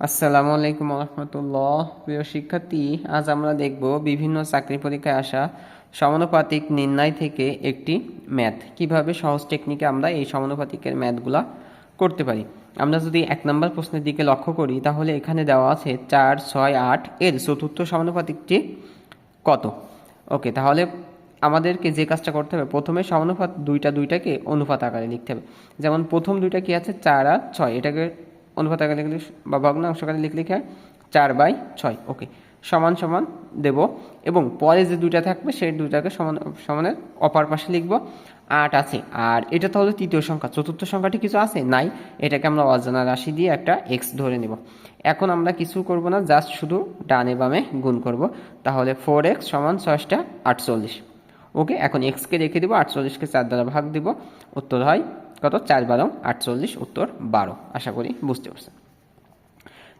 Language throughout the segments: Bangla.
আসসালামু আলাইকুম রহমতুল্লাহ প্রিয় শিক্ষার্থী, আজ আমরা দেখব বিভিন্ন চাকরি পরীক্ষায় আসা সমানুপাতিক নির্ণয় থেকে একটি ম্যাথ। কীভাবে সহজ টেকনিকে আমরা এই সমানুপাতিকের ম্যাথগুলা করতে পারি? আমরা যদি এক নম্বর প্রশ্নের দিকে লক্ষ্য করি, তাহলে এখানে দেওয়া আছে চার, ছয়, আট। এর চতুর্থ সমানুপাতিকটি কত? ওকে, তাহলে আমাদেরকে যে কাজটা করতে হবে, প্রথমে সমানুপাত দুইটা দুইটাকে অনুপাত আকারে লিখতে হবে। যেমন প্রথম দুইটা কি আছে? চার আর ছয়। এটাকে অনুপাত আকারে লিখলে বা ভগ্নাংশ আকারে লিখলে লিখে চার বাই ছয় ওকে সমান সমান দেব, এবং পরে যে দুইটা থাকবে, সেই দুইটাকে সমান, সমানের অপার পাশে লিখব, আট আছে। আর এটা তাহলে তৃতীয় সংখ্যা, চতুর্থ সংখ্যাটি কিছু আছে? নাই। এটাকে আমরা অজানা রাশি দিয়ে একটা এক্স ধরে নেব। এখন আমরা কিছু করব না জাস্ট শুধু ডানে বামে গুণ করব। তাহলে ফোর এক্স সমান ছয়টা আটচল্লিশ। ওকে এখন এক্সকে রেখে দেবো আটচল্লিশকে চার দ্বারা ভাগ দিব। উত্তর হয় কত? চার বারো, আটচল্লিশ, উত্তর বারো। আশা করি বুঝতে পারছেন।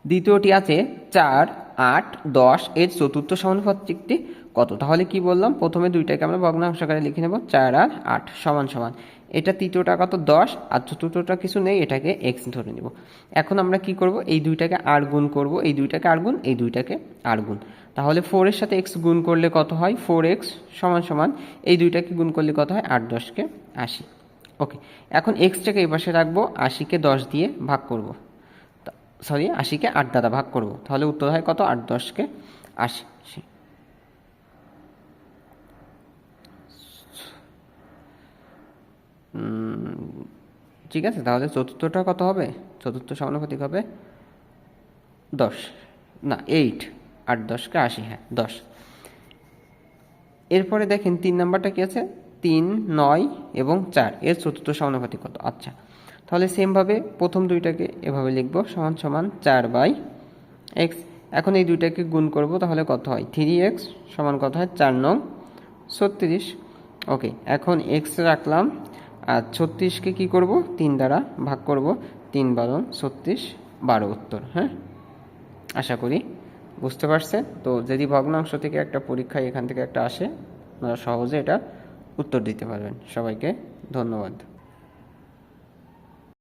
দ্বিতীয়টি আছে চার, আট, দশ। এর চতুর্থ সমানুপাতিকটি কত? তাহলে কি বললাম? প্রথমে দুইটাকে আমরা ভগ্নাংশ আকারে লিখে নেব। চার আর আট সমান সমান। এটা তৃতীয়টা কত? দশ। আর চতুর্থটা কিছু নেই, এটাকে এক্স ধরে নেব। এখন আমরা কি করব? এই দুইটাকে আর গুণ করব। এই দুইটাকে আর গুণ, এই দুইটাকে আর গুণ। তাহলে ফোরের সাথে এক্স গুণ করলে কত হয়? ফোর এক্স সমান সমান। এই দুইটাকে গুণ করলে কত হয়? আট দশকে আশি। ওকে এখন এক্সটাকে এই পাশে রাখব, আশিকে দশ দিয়ে ভাগ করব। সরি আশিকে আট দ্বারা ভাগ করব। তাহলে উত্তর হয় কত? আট দশকে আশি। ঠিক আছে, তাহলে চতুর্থটা কত হবে? চতুর্থ সমানুপাতিক হবে দশ। না এইট আট দশকে আশি হ্যাঁ দশ। এরপরে দেখেন তিন নাম্বারটা কি আছে? তিন, নয় এবং চার। এর চতুর্থ সমানুপাতিক কত? আচ্ছা। তাহলে সেমভাবে প্রথম দুইটাকে এভাবে লিখব, সমান সমান চার বাই এক্স। এখন এই দুইটাকে গুণ করব, তাহলে কত হয়? থ্রি এক্স সমান কত হয়? চার নং ছত্রিশ। ওকে, এখন এক্স রাখলাম। আর ছত্রিশকে কি করব? তিন দ্বারা ভাগ করব। তিন বারো ছত্রিশ, বারো উত্তর হ্যাঁ? আশা করি বুঝতে পারছে তো যদি ভগ্নাংশ থেকে একটা পরীক্ষায় এখান থেকে একটা আসে সহজে এটা উত্তর দিতে পারবেন। সবাইকে ধন্যবাদ।